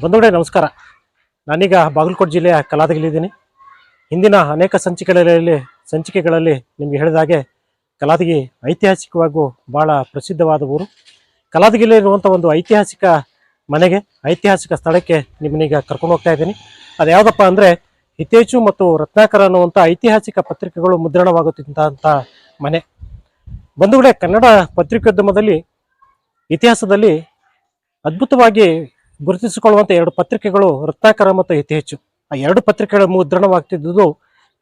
ಬಂಧುಗಳೇ ನಮಸ್ಕಾರ. ನಾನೀಗ ಬಾಗಲಕೋಟೆ ಜಿಲ್ಲೆಯ ಕಲಾದಗಿಲಿದ್ದೀನಿ. ಹಿಂದಿನ ಅನೇಕ ಸಂಚಿಕೆಗಳಲ್ಲಿ ಸಂಚಿಕೆಗಳಲ್ಲಿ ನಿಮಗೆ ಹೇಳಿದ ಹಾಗೆ ಕಲಾದಗಿ ಐತಿಹಾಸಿಕವಾಗೂ ಭಾಳ ಪ್ರಸಿದ್ಧವಾದ ಊರು. ಕಲಾದಗಿಲಿರುವಂಥ ಒಂದು ಐತಿಹಾಸಿಕ ಮನೆಗೆ, ಐತಿಹಾಸಿಕ ಸ್ಥಳಕ್ಕೆ ನಿಮ್ಮನ್ನೀಗ ಕರ್ಕೊಂಡು ಹೋಗ್ತಾ ಇದ್ದೀನಿ. ಅದು ಯಾವುದಪ್ಪ ಅಂದರೆ ಹಿತೇಚು ಮತ್ತು ರತ್ನಾಕರ ಅನ್ನುವಂಥ ಐತಿಹಾಸಿಕ ಪತ್ರಿಕೆಗಳು ಮುದ್ರಣವಾಗುತ್ತಿದ್ದಂಥ ಮನೆ. ಬಂಧುಗಳೇ ಕನ್ನಡ ಪತ್ರಿಕೋದ್ಯಮದಲ್ಲಿ ಇತಿಹಾಸದಲ್ಲಿ ಅದ್ಭುತವಾಗಿ ಗುರುತಿಸಿಕೊಳ್ಳುವಂಥ ಎರಡು ಪತ್ರಿಕೆಗಳು ವೃತ್ತಾಕಾರ ಮತ್ತು ಹಿತೇಚು ಆ ಎರಡು ಪತ್ರಿಕೆಗಳ ಮುದ್ರಣವಾಗ್ತಿದ್ದುದು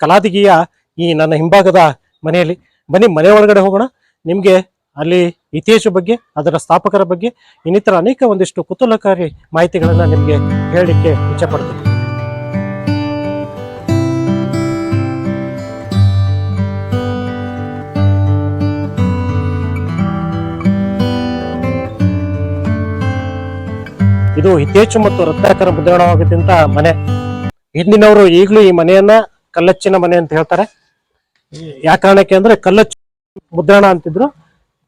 ಕಲಾದಿಗಿಯ ಈ ನನ್ನ ಹಿಂಭಾಗದ ಮನೆಯಲ್ಲಿ. ಬನ್ನಿ, ಮನೆ ಒಳಗಡೆ ಹೋಗೋಣ. ನಿಮಗೆ ಅಲ್ಲಿ ಇತಿಹಾಸ ಬಗ್ಗೆ, ಅದರ ಸ್ಥಾಪಕರ ಬಗ್ಗೆ ಇನ್ನಿತರ ಅನೇಕ ಒಂದಿಷ್ಟು ಕುತೂಹಲಕಾರಿ ಮಾಹಿತಿಗಳನ್ನು ನಿಮಗೆ ಹೇಳಲಿಕ್ಕೆ ಇಚ್ಛೆ ಪಡ್ತೀನಿ ಇದು ಹಿತೇಚು ಮತ್ತು ರತ್ನಾಕರ ಮುದ್ರಣವಾಗುತ್ತಿದ್ದಂತ ಮನೆ. ಹಿಂದಿನವರು ಈಗಲೂ ಈ ಮನೆಯನ್ನ ಕಲ್ಲಚ್ಚಿನ ಮನೆ ಅಂತ ಹೇಳ್ತಾರೆ. ಯಾವ ಅಂದ್ರೆ ಕಲ್ಲಚ್ಚು ಮುದ್ರಣ ಅಂತಿದ್ರು.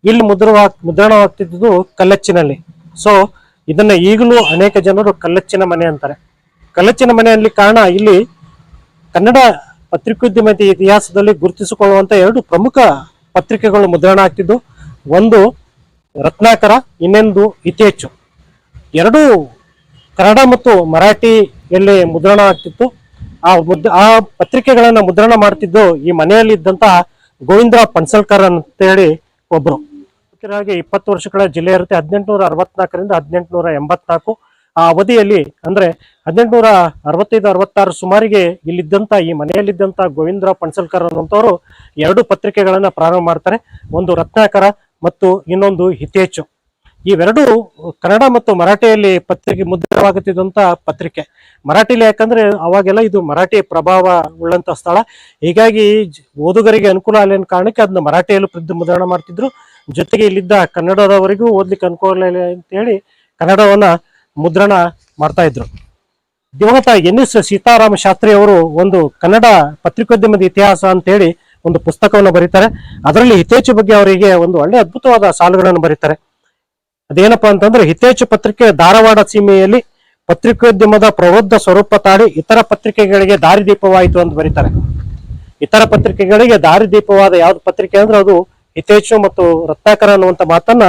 ಇಲ್ಲಿ ಮುದ್ರವಾ ಮುದ್ರಣವಾಗ್ತಿದ್ದು ಕಲ್ಲಚ್ಚಿನಲ್ಲಿ. ಸೊ ಇದನ್ನ ಈಗಲೂ ಅನೇಕ ಜನರು ಕಲ್ಲಚ್ಚಿನ ಮನೆ ಅಂತಾರೆ. ಕಲ್ಲಚ್ಚಿನ ಮನೆ ಅನ್ಲಿಕ್ಕೆ ಕಾರಣ ಇಲ್ಲಿ ಕನ್ನಡ ಪತ್ರಿಕೋದ್ಯಮದ ಇತಿಹಾಸದಲ್ಲಿ ಗುರುತಿಸಿಕೊಳ್ಳುವಂತ ಎರಡು ಪ್ರಮುಖ ಪತ್ರಿಕೆಗಳು ಮುದ್ರಣ ಆಗ್ತಿದ್ದು. ಒಂದು ರತ್ನಾಕರ, ಇನ್ನೊಂದು ಹಿತೇಚು ಎರಡೂ ಕನ್ನಡ ಮತ್ತು ಮರಾಠಿಯಲ್ಲಿ ಮುದ್ರಣ ಆಗ್ತಿತ್ತು, ಆ ಮುದ್, ಆ ಪತ್ರಿಕೆಗಳನ್ನ ಮುದ್ರಣ ಮಾಡ್ತಿದ್ದು ಈ ಮನೆಯಲ್ಲಿ ಇದ್ದಂತಹ ಗೋವಿಂದ ಪನ್ಸಲ್ಕರ್ ಅಂತ ಹೇಳಿ ಒಬ್ರು. ಮುಖ್ಯವಾಗಿ ಇಪ್ಪತ್ತು ವರ್ಷಗಳ ಜಿಲ್ಲೆ ಇರುತ್ತೆ, ಹದಿನೆಂಟುನೂರ ಅರವತ್ನಾಲ್ಕರಿಂದ ಹದಿನೆಂಟುನೂರ ಎಂಬತ್ನಾಲ್ಕು. ಆ ಅವಧಿಯಲ್ಲಿ ಅಂದ್ರೆ ಹದಿನೆಂಟುನೂರ ಅರವತ್ತೈದು, ಅರವತ್ತಾರು ಸುಮಾರಿಗೆ ಇಲ್ಲಿದ್ದಂಥ ಈ ಮನೆಯಲ್ಲಿದ್ದಂಥ ಗೋವಿಂದರಾವ್ ಪನ್ಸಲ್ಕರ್ ಅನ್ನುವಂಥವ್ರು ಎರಡು ಪತ್ರಿಕೆಗಳನ್ನು ಪ್ರಾರಂಭ ಮಾಡ್ತಾರೆ. ಒಂದು ರತ್ನಾಕರ ಮತ್ತು ಇನ್ನೊಂದು ಹಿತೇಚು. ಇವೆರಡು ಕನ್ನಡ ಮತ್ತು ಮರಾಠಿಯಲ್ಲಿ ಪತ್ರಿಕೆ ಮುದ್ರಣವಾಗುತ್ತಿದ್ದಂತ ಪತ್ರಿಕೆ. ಮರಾಠಿಲಿ ಯಾಕಂದ್ರೆ ಅವಾಗೆಲ್ಲ ಇದು ಮರಾಠಿ ಪ್ರಭಾವ ಉಳ್ಳಂತ ಸ್ಥಳ. ಹೀಗಾಗಿ ಓದುಗರಿಗೆ ಅನುಕೂಲ ಆಗಲಿ ಕಾರಣಕ್ಕೆ ಅದನ್ನ ಮರಾಠಿಯಲ್ಲೂ ಪ್ರತಿ ಮುದ್ರಣ ಮಾಡ್ತಿದ್ರು. ಜೊತೆಗೆ ಇಲ್ಲಿದ್ದ ಕನ್ನಡದವರಿಗೂ ಓದ್ಲಿಕ್ಕೆ ಅನುಕೂಲ ಇಲ್ಲ ಅಂತ ಹೇಳಿ ಕನ್ನಡವನ್ನ ಮುದ್ರಣ ಮಾಡ್ತಾ ಇದ್ರು. ದಿವಂಗತ ಎನ್ ಎಸ್ ಸೀತಾರಾಮ ಶಾಸ್ತ್ರಿ ಅವರು ಒಂದು ಕನ್ನಡ ಪತ್ರಿಕೋದ್ಯಮದ ಇತಿಹಾಸ ಅಂತ ಹೇಳಿ ಒಂದು ಪುಸ್ತಕವನ್ನು ಬರೀತಾರೆ. ಅದರಲ್ಲಿ ಹಿತೇಚು ಬಗ್ಗೆ ಅವರಿಗೆ ಒಂದು ಒಳ್ಳೆ ಅದ್ಭುತವಾದ ಸಾಲುಗಳನ್ನು ಬರೀತಾರೆ. ಅದೇನಪ್ಪಾ ಅಂತಂದ್ರೆ ಹಿತೇಚು ಪತ್ರಿಕೆ ಧಾರವಾಡ ಸೀಮೆಯಲ್ಲಿ ಪತ್ರಿಕೋದ್ಯಮದ ಪ್ರವೃದ್ಧ ಸ್ವರೂಪ ತಾಳಿ ಇತರ ಪತ್ರಿಕೆಗಳಿಗೆ ದಾರಿದೀಪವಾಯಿತು ಅಂತ ಬರೀತಾರೆ. ಇತರ ಪತ್ರಿಕೆಗಳಿಗೆ ದಾರಿದೀಪವಾದ ಯಾವ್ದು ಪತ್ರಿಕೆ ಅಂದ್ರೆ ಅದು ಹಿತೇಚು ಮತ್ತು ರತ್ನಾಕರ ಅನ್ನುವಂತ ಮಾತನ್ನ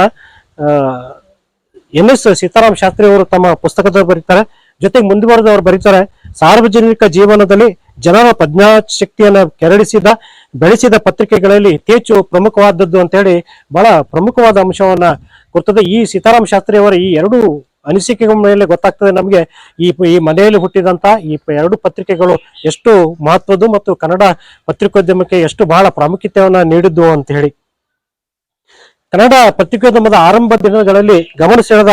ಎನ್ ಎಸ್ ಸೀತಾರಾಮ್ ಶಾಸ್ತ್ರಿ ಅವರು ತಮ್ಮ ಪುಸ್ತಕದಲ್ಲಿ ಬರೀತಾರೆ. ಜೊತೆಗೆ ಮುಂದುವರೆದು ಅವರು ಬರೀತಾರೆ, ಸಾರ್ವಜನಿಕ ಜೀವನದಲ್ಲಿ ಜನರ ಪ್ರಜ್ಞಾಶಕ್ತಿಯನ್ನ ಕೆರಳಿಸಿದ, ಬೆಳೆಸಿದ ಪತ್ರಿಕೆಗಳಲ್ಲಿ ಹೆಚ್ಚು ಪ್ರಮುಖವಾದದ್ದು ಅಂತ ಹೇಳಿ ಬಹಳ ಪ್ರಮುಖವಾದ ಅಂಶವನ್ನ ಕೊಡ್ತದೆ. ಈ ಸೀತಾರಾಮ ಶಾಸ್ತ್ರಿ ಅವರ ಈ ಎರಡು ಅನಿಸಿಕೆಗಳ ಮೇಲೆ ಗೊತ್ತಾಗ್ತದೆ ನಮಗೆ. ಈ ಈ ಮನೆಯಲ್ಲಿ ಹುಟ್ಟಿದಂತ ಈ ಎರಡು ಪತ್ರಿಕೆಗಳು ಎಷ್ಟು ಮಹತ್ವದ್ದು ಮತ್ತು ಕನ್ನಡ ಪತ್ರಿಕೋದ್ಯಮಕ್ಕೆ ಎಷ್ಟು ಬಹಳ ಪ್ರಾಮುಖ್ಯತೆಯನ್ನ ನೀಡಿದ್ದು ಅಂತ ಹೇಳಿ ಕನ್ನಡ ಪತ್ರಿಕೋದ್ಯಮದ ಆರಂಭ ದಿನಗಳಲ್ಲಿ ಗಮನ ಸೆಳೆದ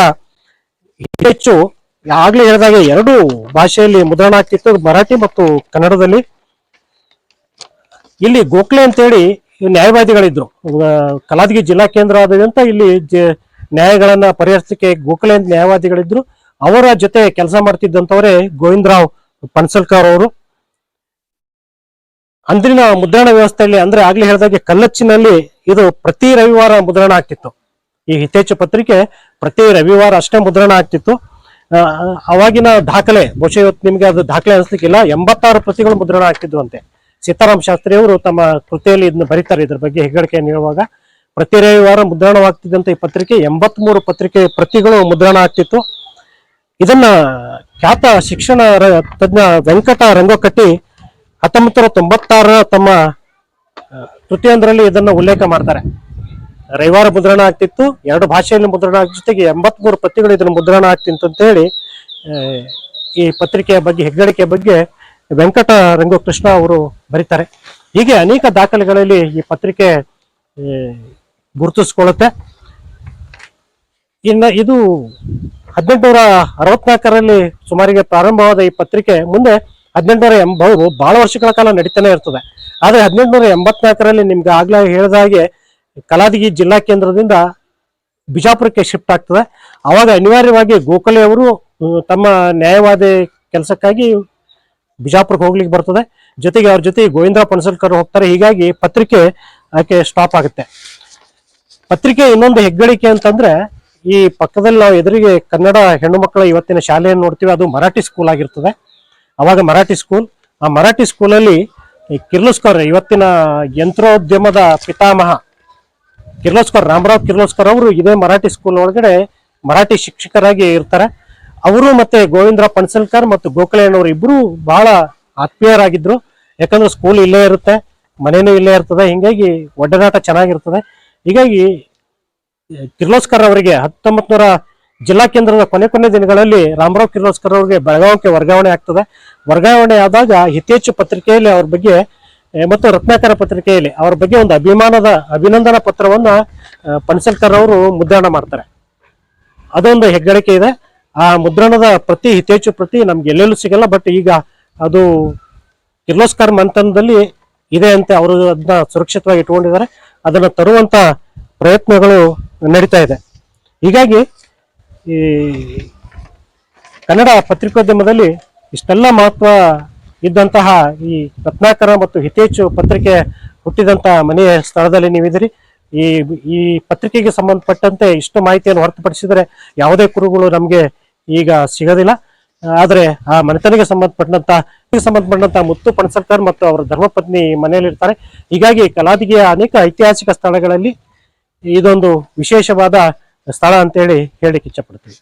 ಹೆಚ್ಚು ಆಗ್ಲೇ ಹೇಳಿದಾಗ ಎರಡು ಭಾಷೆಯಲ್ಲಿ ಮುದ್ರಣ ಆಗ್ತಿತ್ತು, ಮರಾಠಿ ಮತ್ತು ಕನ್ನಡದಲ್ಲಿ. ಇಲ್ಲಿ ಗೋಖಲೆ ಅಂತೇಳಿ ನ್ಯಾಯವಾದಿಗಳಿದ್ರು. ಕಲಾದಗಿ ಜಿಲ್ಲಾ ಕೇಂದ್ರ ಆದ್ಯಂತ ಇಲ್ಲಿ ನ್ಯಾಯಗಳನ್ನ ಪರಿಹರಿಸಲಿಕ್ಕೆ ಗೋಖಲೆ ಅಂತ ನ್ಯಾಯವಾದಿಗಳಿದ್ರು. ಅವರ ಜೊತೆ ಕೆಲಸ ಮಾಡ್ತಿದ್ದಂಥವರೇ ಗೋವಿಂದರಾವ್ ಪನ್ಸಲ್ಕರ್ ಅವರು. ಅಂದಿನ ಮುದ್ರಣ ವ್ಯವಸ್ಥೆಯಲ್ಲಿ ಅಂದ್ರೆ ಆಗ್ಲೇ ಹೇಳಿದಾಗೆ ಕಲ್ಲಚ್ಚಿನಲ್ಲಿ ಇದು ಪ್ರತಿ ರವಿವಾರ ಮುದ್ರಣ ಆಗ್ತಿತ್ತು. ಈ ಹಿತೇಚ ಪತ್ರಿಕೆ ಪ್ರತಿ ರವಿವಾರ ಅಷ್ಟೇ ಮುದ್ರಣ ಆಗ್ತಿತ್ತು. ಅವಾಗಿನ ದಾಖಲೆ, ಬಹುಶಃ ಇವತ್ತು ನಿಮಗೆ ಅದು ದಾಖಲೆ ಅನಿಸ್ಲಿಕ್ಕಿಲ್ಲ, ಎಂಬತ್ತಾರು ಪ್ರತಿಗಳು ಮುದ್ರಣ ಹಾಕಿದ್ರಂತೆ ಅಂತೆ ಸೀತಾರಾಮ್ ಶಾಸ್ತ್ರಿ ಅವರು ತಮ್ಮ ಕೃತಿಯಲ್ಲಿ ಇದನ್ನ ಬರೀತಾರೆ ಇದ್ರ ಬಗ್ಗೆ ಹೆಗ್ಗಳಿಕೆ ನೀಡುವಾಗ ಪ್ರತಿ ರವಿವಾರ ಮುದ್ರಣವಾಗ್ತಿದ್ದಂತ ಈ ಪತ್ರಿಕೆ, ಎಂಬತ್ಮೂರು ಪತ್ರಿಕೆ ಪ್ರತಿಗಳು ಮುದ್ರಣ ಆಗ್ತಿತ್ತು. ಇದನ್ನ ಖ್ಯಾತ ಶಿಕ್ಷಣ ತಜ್ಞ ವೆಂಕಟ ರಂಗಕಟ್ಟಿ ಹತ್ತೊಂಬತ್ತು ನೂರ ತಮ್ಮ ಕೃತಿಯೊಂದರಲ್ಲಿ ಇದನ್ನ ಉಲ್ಲೇಖ ಮಾಡ್ತಾರೆ. ರವಿವಾರ ಮುದ್ರಣ ಆಗ್ತಿತ್ತು. ಎರಡು ಭಾಷೆಯಲ್ಲಿ ಮುದ್ರಣ ಆಗ ಜೊತೆಗೆ ಎಂಬತ್ಮೂರು ಪತ್ರಿಕೆಗಳು ಇದನ್ನು ಮುದ್ರಣ ಆಗ್ತಿತ್ತು ಅಂತ ಹೇಳಿ ಈ ಪತ್ರಿಕೆಯ ಬಗ್ಗೆ, ಹೆಗ್ಗಳಿಕೆಯ ಬಗ್ಗೆ ವೆಂಕಟ ರಂಗಕೃಷ್ಣ ಅವರು ಬರೀತಾರೆ. ಹೀಗೆ ಅನೇಕ ದಾಖಲೆಗಳಲ್ಲಿ ಈ ಪತ್ರಿಕೆ ಗುರುತಿಸ್ಕೊಳ್ಳುತ್ತೆ. ಇನ್ನು ಇದು ಹದಿನೆಂಟುನೂರ ಅರವತ್ನಾಲ್ಕರಲ್ಲಿ ಸುಮಾರಿಗೆ ಪ್ರಾರಂಭವಾದ ಈ ಪತ್ರಿಕೆ ಮುಂದೆ ಹದಿನೆಂಟುನೂರ ಎಂಬ ಬಹಳ ವರ್ಷಗಳ ಕಾಲ ನಡೀತಾನೆ ಇರ್ತದೆ. ಆದರೆ ಹದಿನೆಂಟುನೂರ ಎಂಬತ್ನಾಲ್ಕರಲ್ಲಿ ನಿಮ್ಗೆ ಆಗ್ಲೇ ಹೇಳಿದ ಹಾಗೆ ಕಲಾದಗಿ ಜಿಲ್ಲಾ ಕೇಂದ್ರದಿಂದ ಬಿಜಾಪುರಕ್ಕೆ ಶಿಫ್ಟ್ ಆಗ್ತದೆ. ಅವಾಗ ಅನಿವಾರ್ಯವಾಗಿ ಗೋಖಲೆ ಅವರು ತಮ್ಮ ನ್ಯಾಯವಾದಿ ಕೆಲಸಕ್ಕಾಗಿ ಬಿಜಾಪುರಕ್ಕೆ ಹೋಗ್ಲಿಕ್ಕೆ ಬರ್ತದೆ. ಜೊತೆಗೆ ಅವ್ರ ಜೊತೆ ಗೋವಿಂದ ಪನ್ಸಲ್ಕರ್ ಹೋಗ್ತಾರೆ. ಹೀಗಾಗಿ ಪತ್ರಿಕೆ ಆಕೆ ಸ್ಟಾಪ್ ಆಗುತ್ತೆ. ಪತ್ರಿಕೆ ಇನ್ನೊಂದು ಹೆಗ್ಗಳಿಕೆ ಅಂತಂದ್ರೆ, ಈ ಪಕ್ಕದಲ್ಲಿ ನಾವು ಎದುರಿಗೆ ಕನ್ನಡ ಹೆಣ್ಣು ಮಕ್ಕಳ ಇವತ್ತಿನ ಶಾಲೆಯನ್ನು ನೋಡ್ತೀವಿ. ಅದು ಮರಾಠಿ ಸ್ಕೂಲ್ ಆಗಿರ್ತದೆ. ಅವಾಗ ಮರಾಠಿ ಸ್ಕೂಲ್ ಆ ಮರಾಠಿ ಸ್ಕೂಲಲ್ಲಿ ಕಿರ್ಲೋಸ್ಕರ್ ಇವತ್ತಿನ ಯಂತ್ರೋದ್ಯಮದ ಪಿತಾಮಹ ಕಿರ್ಲೋಸ್ಕರ್, ರಾಮರಾವ್ ಕಿರ್ಲೋಸ್ಕರ್ ಅವರು ಇದೇ ಮರಾಠಿ ಸ್ಕೂಲ್ ಒಳಗಡೆ ಮರಾಠಿ ಶಿಕ್ಷಕರಾಗಿ ಇರ್ತಾರೆ. ಅವರು ಮತ್ತೆ ಗೋವಿಂದರಾವ್ ಪನ್ಸಲ್ಕರ್ ಮತ್ತು ಗೋಖಲೆಯಣ್ಣವರು ಇಬ್ರು ಬಹಳ ಆತ್ಮೀಯರಾಗಿದ್ರು. ಯಾಕಂದ್ರೆ ಸ್ಕೂಲ್ ಇಲ್ಲೇ ಇರುತ್ತೆ, ಮನೇನೂ ಇಲ್ಲೇ ಇರ್ತದೆ, ಹಿಂಗಾಗಿ ಒಡನಾಟ ಚೆನ್ನಾಗಿರ್ತದೆ. ಹೀಗಾಗಿ ಕಿರ್ಲೋಸ್ಕರ್ ಅವರಿಗೆ ಹತ್ತೊಂಬತ್ ನೂರ ಜಿಲ್ಲಾ ಕೇಂದ್ರದ ಕೊನೆ ಕೊನೆ ದಿನಗಳಲ್ಲಿ ರಾಮರಾವ್ ಕಿರ್ಲೋಸ್ಕರ್ ಅವರಿಗೆ ಬೆಳಗಾವಿಗೆ ವರ್ಗಾವಣೆ ಆಗ್ತದೆ. ವರ್ಗಾವಣೆ ಆದಾಗ ಹಿತೇಚ್ಛು ಪತ್ರಿಕೆಯಲ್ಲಿ ಅವ್ರ ಬಗ್ಗೆ ಮತ್ತು ರತ್ನಾಕರ ಪತ್ರಿಕೆಯಲ್ಲಿ ಅವರ ಬಗ್ಗೆ ಒಂದು ಅಭಿಮಾನದ ಅಭಿನಂದನಾ ಪತ್ರವನ್ನ ಪನ್ಸಲ್ಕರ್ ಅವರು ಮುದ್ರಣ ಮಾಡ್ತಾರೆ. ಅದೊಂದು ಹೆಗ್ಗಳಿಕೆ ಇದೆ. ಆ ಮುದ್ರಣದ ಪ್ರತಿ ಹಿತೇಚು ಪ್ರತಿ ನಮ್ಗೆ ಎಲ್ಲೆಲ್ಲೂ ಸಿಗಲ್ಲ, ಬಟ್ ಈಗ ಅದು ಕಿರ್ಲೋಸ್ಕರ್ ಮಂಥನದಲ್ಲಿ ಇದೆ ಅಂತ ಅವರು ಅದನ್ನ ಸುರಕ್ಷಿತವಾಗಿ ಇಟ್ಕೊಂಡಿದ್ದಾರೆ ಅದನ್ನ ತರುವಂತ ಪ್ರಯತ್ನಗಳು ನಡೀತಾ ಇದೆ. ಹೀಗಾಗಿ ಈ ಕನ್ನಡ ಪತ್ರಿಕೋದ್ಯಮದಲ್ಲಿ ಇಷ್ಟೆಲ್ಲ ಮಹತ್ವ ಇದ್ದಂತಹ ಈ ರತ್ನಾಕರ ಮತ್ತು ಹಿತೇಚು ಪತ್ರಿಕೆ ಹುಟ್ಟಿದಂತ ಮನೆಯ ಸ್ಥಳದಲ್ಲಿ ನೀವಿದಿರಿ ಈ ಈ ಪತ್ರಿಕೆಗೆ ಸಂಬಂಧಪಟ್ಟಂತೆ ಇಷ್ಟು ಮಾಹಿತಿಯನ್ನು ಹೊರತುಪಡಿಸಿದರೆ ಯಾವುದೇ ಕುರುಗಳು ನಮಗೆ ಈಗ ಸಿಗೋದಿಲ್ಲ. ಆದರೆ ಆ ಮನೆತನಿಗೆ ಸಂಬಂಧಪಟ್ಟಂತ ಸಂಬಂಧಪಟ್ಟಂತ ಮುತ್ತು ಪಣಸರ್ಕರ್ ಮತ್ತು ಅವರ ಧರ್ಮಪತ್ನಿ ಮನೆಯಲ್ಲಿರ್ತಾರೆ. ಹೀಗಾಗಿ ಕಲಾದಿಗೆಯ ಅನೇಕ ಐತಿಹಾಸಿಕ ಸ್ಥಳಗಳಲ್ಲಿ ಇದೊಂದು ವಿಶೇಷವಾದ ಸ್ಥಳ ಅಂತೇಳಿ ಹೇಳಲಿಕ್ಕೆ ಇಚ್ಛಪಡ್ತೀವಿ